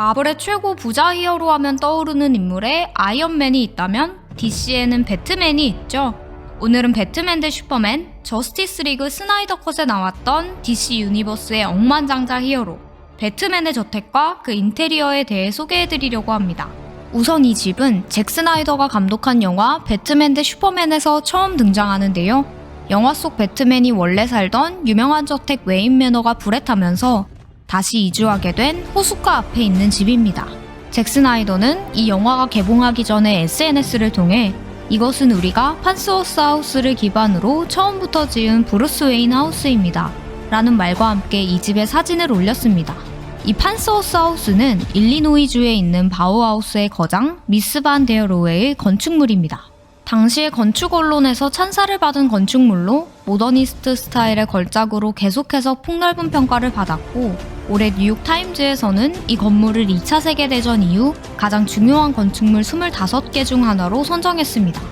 마블의 최고 부자 히어로 하면 떠오르는 인물에 아이언맨이 있다면 DC에는 배트맨이 있죠. 오늘은 배트맨 대 슈퍼맨, 저스티스 리그 스나이더 컷에 나왔던 DC 유니버스의 억만장자 히어로, 배트맨의 저택과 그 인테리어에 대해 소개해드리려고 합니다. 우선 이 집은 잭 스나이더가 감독한 영화 배트맨 대 슈퍼맨에서 처음 등장하는데요. 영화 속 배트맨이 원래 살던 유명한 저택 웨인 매너가 불에 타면서 다시 이주하게 된 호숫가 앞에 있는 집입니다. 잭 스나이더는 이 영화가 개봉하기 전에 SNS를 통해 이것은 우리가 판스워스 하우스를 기반으로 처음부터 지은 브루스 웨인 하우스입니다. 라는 말과 함께 이 집의 사진을 올렸습니다. 이 판스워스 하우스는 일리노이주에 있는 바우하우스의 거장 미스 반 데어로웨의 건축물입니다. 당시의 건축 언론에서 찬사를 받은 건축물로 모더니스트 스타일의 걸작으로 계속해서 폭넓은 평가를 받았고 올해 뉴욕 타임즈에서는 이 건물을 2차 세계대전 이후 가장 중요한 건축물 25개 중 하나로 선정했습니다.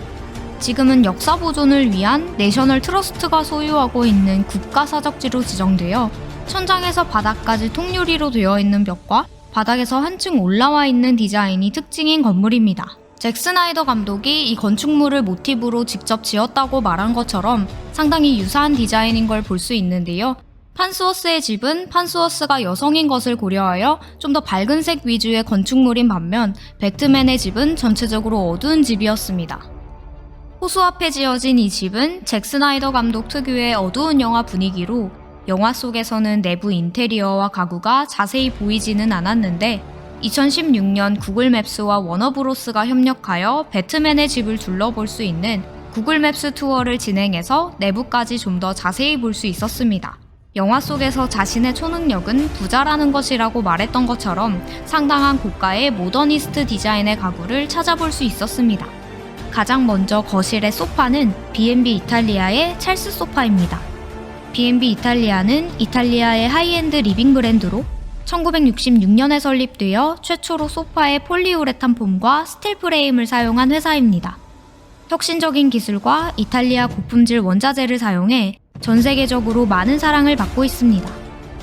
지금은 역사 보존을 위한 내셔널 트러스트가 소유하고 있는 국가사적지로 지정되어 천장에서 바닥까지 통유리로 되어 있는 벽과 바닥에서 한층 올라와 있는 디자인이 특징인 건물입니다. 잭 스나이더 감독이 이 건축물을 모티브로 직접 지었다고 말한 것처럼 상당히 유사한 디자인인 걸 볼 수 있는데요. 판스워스의 집은 판스워스가 여성인 것을 고려하여 좀 더 밝은 색 위주의 건축물인 반면 배트맨의 집은 전체적으로 어두운 집이었습니다. 호수 앞에 지어진 이 집은 잭 스나이더 감독 특유의 어두운 영화 분위기로 영화 속에서는 내부 인테리어와 가구가 자세히 보이지는 않았는데 2016년 구글 맵스와 워너브로스가 협력하여 배트맨의 집을 둘러볼 수 있는 구글 맵스 투어를 진행해서 내부까지 좀 더 자세히 볼 수 있었습니다. 영화 속에서 자신의 초능력은 부자라는 것이라고 말했던 것처럼 상당한 고가의 모더니스트 디자인의 가구를 찾아볼 수 있었습니다. 가장 먼저 거실의 소파는 B&B 이탈리아의 찰스 소파입니다. B&B 이탈리아는 이탈리아의 하이엔드 리빙 브랜드로 1966년에 설립되어 최초로 소파의 폴리우레탄 폼과 스틸 프레임을 사용한 회사입니다. 혁신적인 기술과 이탈리아 고품질 원자재를 사용해 전 세계적으로 많은 사랑을 받고 있습니다.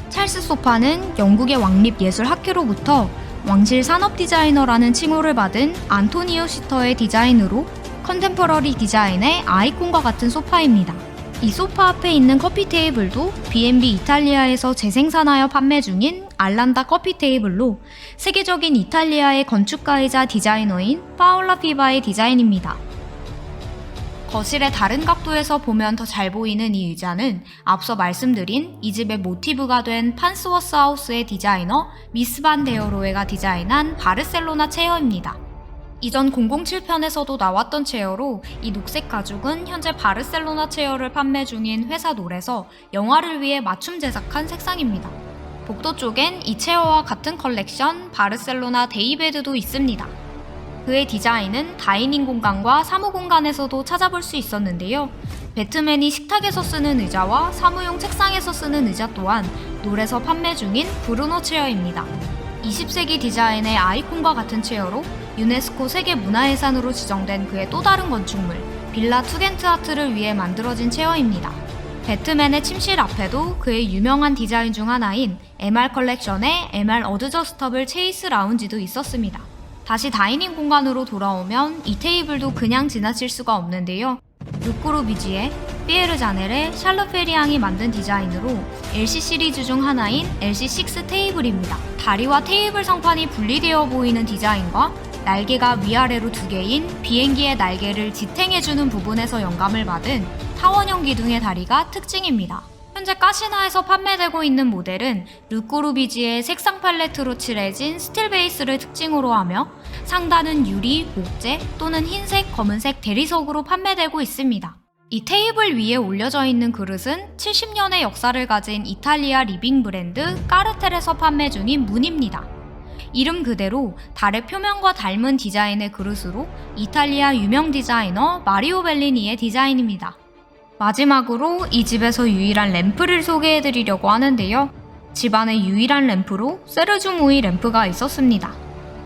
찰스 소파는 영국의 왕립 예술 학회로부터 왕실 산업 디자이너라는 칭호를 받은 안토니오 시터의 디자인으로 컨템퍼러리 디자인의 아이콘과 같은 소파입니다. 이 소파 앞에 있는 커피 테이블도 B&B 이탈리아에서 재생산하여 판매 중인 알란다 커피 테이블로 세계적인 이탈리아의 건축가이자 디자이너인 파올라 피바의 디자인입니다. 거실의 다른 각도에서 보면 더 잘 보이는 이 의자는 앞서 말씀드린 이 집의 모티브가 된 판스워스 하우스의 디자이너 미스 반 데어로에가 디자인한 바르셀로나 체어입니다. 이전 007편에서도 나왔던 체어로 이 녹색 가죽은 현재 바르셀로나 체어를 판매 중인 회사 놀에서 영화를 위해 맞춤 제작한 색상입니다. 복도 쪽엔 이 체어와 같은 컬렉션 바르셀로나 데이베드도 있습니다. 그의 디자인은 다이닝 공간과 사무 공간에서도 찾아볼 수 있었는데요. 배트맨이 식탁에서 쓰는 의자와 사무용 책상에서 쓰는 의자 또한 놀에서 판매 중인 브루노 체어입니다. 20세기 디자인의 아이콘과 같은 체어로 유네스코 세계 문화유산으로 지정된 그의 또 다른 건축물 빌라 투겐트 하트를 위해 만들어진 체어입니다. 배트맨의 침실 앞에도 그의 유명한 디자인 중 하나인 MR 컬렉션의 MR 어드저스터블 체이스 라운지도 있었습니다. 다시 다이닝 공간으로 돌아오면 이 테이블도 그냥 지나칠 수가 없는데요. 루코르비지의 피에르 자넬의 샬르 페리앙이 만든 디자인으로 LC 시리즈 중 하나인 LC6 테이블입니다. 다리와 테이블 성판이 분리되어 보이는 디자인과 날개가 위아래로 두 개인 비행기의 날개를 지탱해주는 부분에서 영감을 받은 타원형 기둥의 다리가 특징입니다. 현재 까시나에서 판매되고 있는 모델은 루꼬루비지의 색상 팔레트로 칠해진 스틸 베이스를 특징으로 하며 상단은 유리, 목재 또는 흰색, 검은색 대리석으로 판매되고 있습니다. 이 테이블 위에 올려져 있는 그릇은 70년의 역사를 가진 이탈리아 리빙 브랜드 까르텔에서 판매 중인 문입니다. 이름 그대로 달의 표면과 닮은 디자인의 그릇으로 이탈리아 유명 디자이너 마리오 벨리니의 디자인입니다. 마지막으로 이 집에서 유일한 램프를 소개해드리려고 하는데요. 집안의 유일한 램프로 세르주무이 램프가 있었습니다.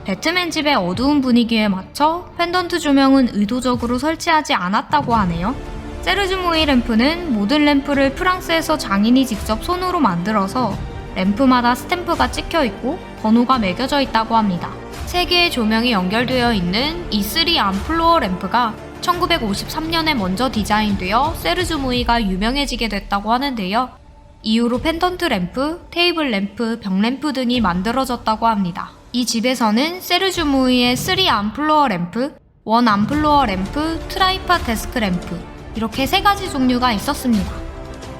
배트맨 집의 어두운 분위기에 맞춰 펜던트 조명은 의도적으로 설치하지 않았다고 하네요. 세르주무이 램프는 모든 램프를 프랑스에서 장인이 직접 손으로 만들어서 램프마다 스탬프가 찍혀 있고 번호가 매겨져 있다고 합니다. 세 개의 조명이 연결되어 있는 이3 암플로어 램프가 1953년에 먼저 디자인되어 세르주 무이가 유명해지게 됐다고 하는데요. 이후로 펜던트 램프, 테이블 램프, 벽 램프 등이 만들어졌다고 합니다. 이 집에서는 세르주 무이의 3 암플로어 램프, 1 암플로어 램프, 트라이파 데스크 램프 이렇게 세 가지 종류가 있었습니다.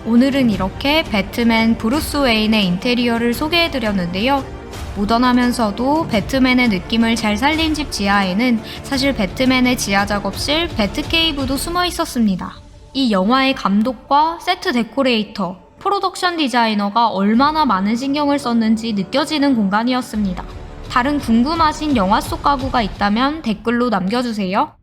오늘은 이렇게 배트맨 브루스 웨인의 인테리어를 소개해드렸는데요. 모던하면서도 배트맨의 느낌을 잘 살린 집 지하에는 사실 배트맨의 지하 작업실 배트케이브도 숨어 있었습니다. 이 영화의 감독과 세트 데코레이터, 프로덕션 디자이너가 얼마나 많은 신경을 썼는지 느껴지는 공간이었습니다. 다른 궁금하신 영화 속 가구가 있다면 댓글로 남겨주세요.